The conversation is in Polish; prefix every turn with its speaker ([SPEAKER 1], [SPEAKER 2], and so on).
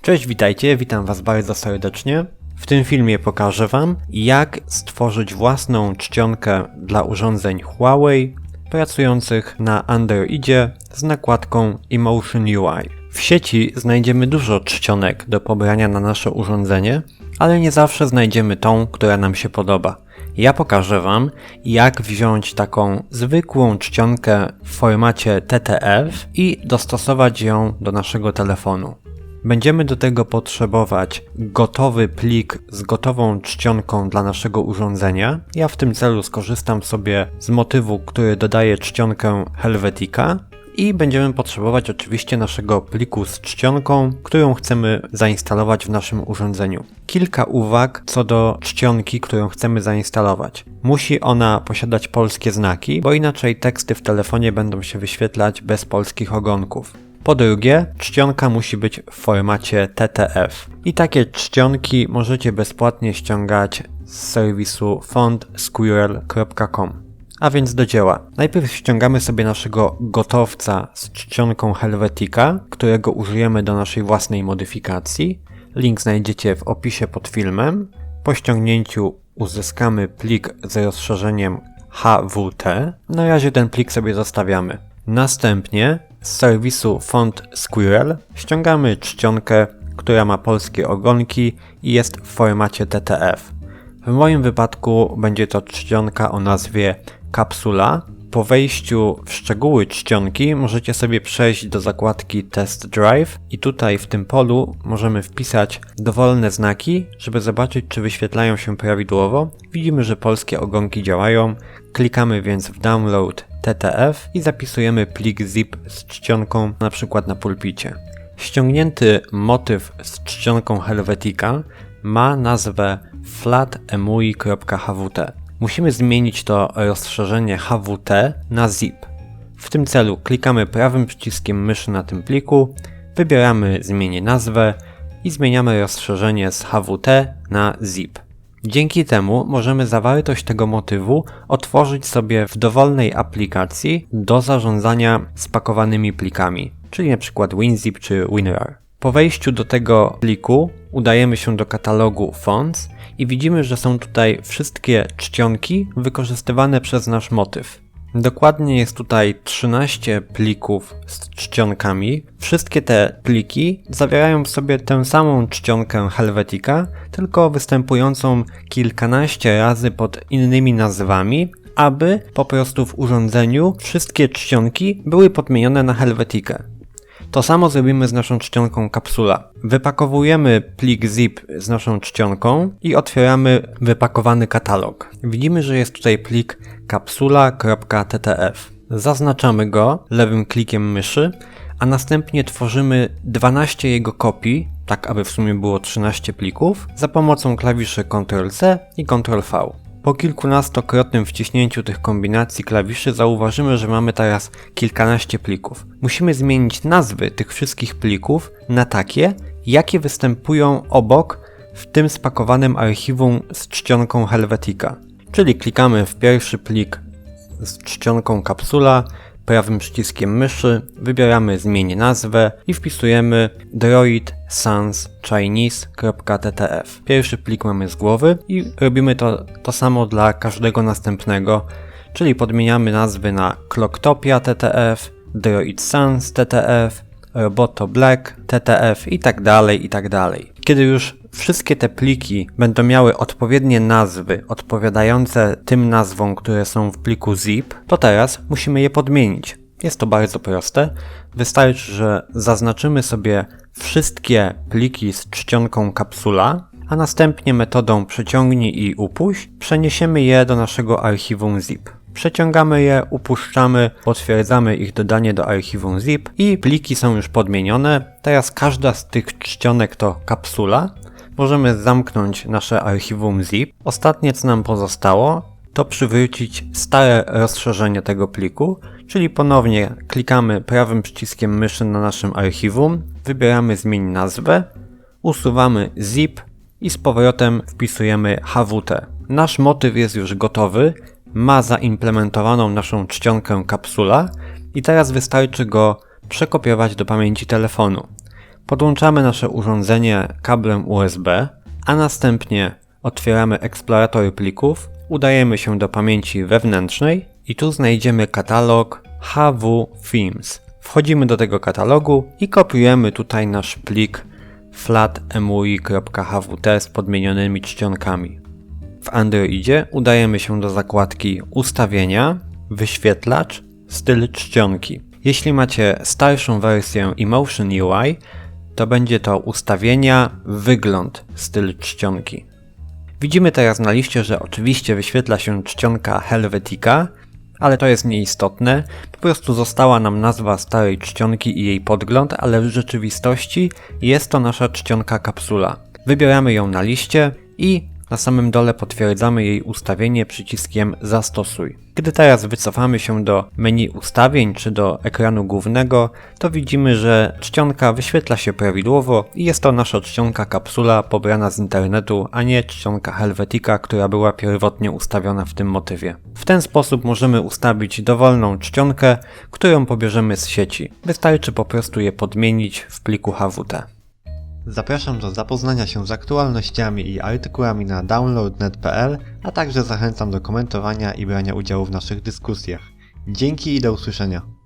[SPEAKER 1] Cześć, witajcie, witam Was bardzo serdecznie. W tym filmie pokażę Wam, jak stworzyć własną czcionkę dla urządzeń Huawei pracujących na Androidzie z nakładką Emotion UI. W sieci znajdziemy dużo czcionek do pobrania na nasze urządzenie, ale nie zawsze znajdziemy tą, która nam się podoba. Ja pokażę Wam, jak wziąć taką zwykłą czcionkę w formacie TTF i dostosować ją do naszego telefonu. Będziemy do tego potrzebować gotowy plik z gotową czcionką dla naszego urządzenia. Ja w tym celu skorzystam sobie z motywu, który dodaje czcionkę Helvetica. I będziemy potrzebować oczywiście naszego pliku z czcionką, którą chcemy zainstalować w naszym urządzeniu. Kilka uwag co do czcionki, którą chcemy zainstalować. Musi ona posiadać polskie znaki, bo inaczej teksty w telefonie będą się wyświetlać bez polskich ogonków. Po drugie, czcionka musi być w formacie TTF. I takie czcionki możecie bezpłatnie ściągać z serwisu fontsquirrel.com. A więc do dzieła. Najpierw ściągamy sobie naszego gotowca z czcionką Helvetica, którego użyjemy do naszej własnej modyfikacji. Link znajdziecie w opisie pod filmem. Po ściągnięciu uzyskamy plik z rozszerzeniem HWT. Na razie ten plik sobie zostawiamy. Następnie z serwisu Font Squirrel ściągamy czcionkę, która ma polskie ogonki i jest w formacie TTF. W moim wypadku będzie to czcionka o nazwie Kapsula. Po wejściu w szczegóły czcionki możecie sobie przejść do zakładki Test Drive i tutaj w tym polu możemy wpisać dowolne znaki, żeby zobaczyć czy wyświetlają się prawidłowo. Widzimy, że polskie ogonki działają. Klikamy więc w Download TTF i zapisujemy plik zip z czcionką na przykład na pulpicie. Ściągnięty motyw z czcionką Helvetica ma nazwę flatemui.hwt. Musimy zmienić to rozszerzenie HWT na zip. W tym celu klikamy prawym przyciskiem myszy na tym pliku, wybieramy zmienię nazwę i zmieniamy rozszerzenie z HWT na zip. Dzięki temu możemy zawartość tego motywu otworzyć sobie w dowolnej aplikacji do zarządzania spakowanymi plikami, czyli np. WinZip czy WinRAR. Po wejściu do tego pliku udajemy się do katalogu Fonts i widzimy, że są tutaj wszystkie czcionki wykorzystywane przez nasz motyw. Dokładnie jest tutaj 13 plików z czcionkami. Wszystkie te pliki zawierają w sobie tę samą czcionkę Helvetica, tylko występującą kilkanaście razy pod innymi nazwami, aby po prostu w urządzeniu wszystkie czcionki były podmienione na Helvetikę. To samo zrobimy z naszą czcionką kapsula. Wypakowujemy plik zip z naszą czcionką i otwieramy wypakowany katalog. Widzimy, że jest tutaj plik kapsula.ttf. Zaznaczamy go lewym klikiem myszy, a następnie tworzymy 12 jego kopii, tak aby w sumie było 13 plików, za pomocą klawiszy Ctrl-C i Ctrl-V. Po kilkunastokrotnym wciśnięciu tych kombinacji klawiszy zauważymy, że mamy teraz kilkanaście plików. Musimy zmienić nazwy tych wszystkich plików na takie, jakie występują obok w tym spakowanym archiwum z czcionką Helvetica. Czyli klikamy w pierwszy plik z czcionką kapsula, prawym przyciskiem myszy wybieramy zmień nazwę i wpisujemy droid sans chinese.ttf. Pierwszy plik mamy z głowy i robimy to, to samo dla każdego następnego, czyli podmieniamy nazwy na clocktopia ttf, droid sans ttf, roboto black ttf i tak dalej, i tak dalej. Kiedy już wszystkie te pliki będą miały odpowiednie nazwy odpowiadające tym nazwom, które są w pliku zip, to teraz musimy je podmienić. Jest to bardzo proste. Wystarczy, że zaznaczymy sobie wszystkie pliki z czcionką kapsula, a następnie metodą przeciągnij i upuść przeniesiemy je do naszego archiwum zip. Przeciągamy je, upuszczamy, potwierdzamy ich dodanie do archiwum zip i pliki są już podmienione. Teraz każda z tych czcionek to kapsula. Możemy zamknąć nasze archiwum zip. Ostatnie co nam pozostało to przywrócić stare rozszerzenie tego pliku, czyli ponownie klikamy prawym przyciskiem myszy na naszym archiwum, wybieramy zmień nazwę, usuwamy zip i z powrotem wpisujemy HWT. Nasz motyw jest już gotowy, ma zaimplementowaną naszą czcionkę kapsula i teraz wystarczy go przekopiować do pamięci telefonu. Podłączamy nasze urządzenie kablem USB, a następnie otwieramy eksplorator plików, udajemy się do pamięci wewnętrznej i tu znajdziemy katalog HW Themes. Wchodzimy do tego katalogu i kopiujemy tutaj nasz plik flatmui.hwt z podmienionymi czcionkami. W Androidzie udajemy się do zakładki Ustawienia, Wyświetlacz, Styl czcionki. Jeśli macie starszą wersję Emotion UI, to będzie to ustawienia, wygląd, styl czcionki. Widzimy teraz na liście, że oczywiście wyświetla się czcionka Helvetica, ale to jest nieistotne. Po prostu została nam nazwa starej czcionki i jej podgląd, ale w rzeczywistości jest to nasza czcionka kapsula. Wybieramy ją na liście i na samym dole potwierdzamy jej ustawienie przyciskiem Zastosuj. Gdy teraz wycofamy się do menu ustawień czy do ekranu głównego, to widzimy, że czcionka wyświetla się prawidłowo i jest to nasza czcionka kapsula pobrana z internetu, a nie czcionka Helvetica, która była pierwotnie ustawiona w tym motywie. W ten sposób możemy ustawić dowolną czcionkę, którą pobierzemy z sieci. Wystarczy po prostu je podmienić w pliku HWT. Zapraszam do zapoznania się z aktualnościami i artykułami na download.net.pl, a także zachęcam do komentowania i brania udziału w naszych dyskusjach. Dzięki i do usłyszenia.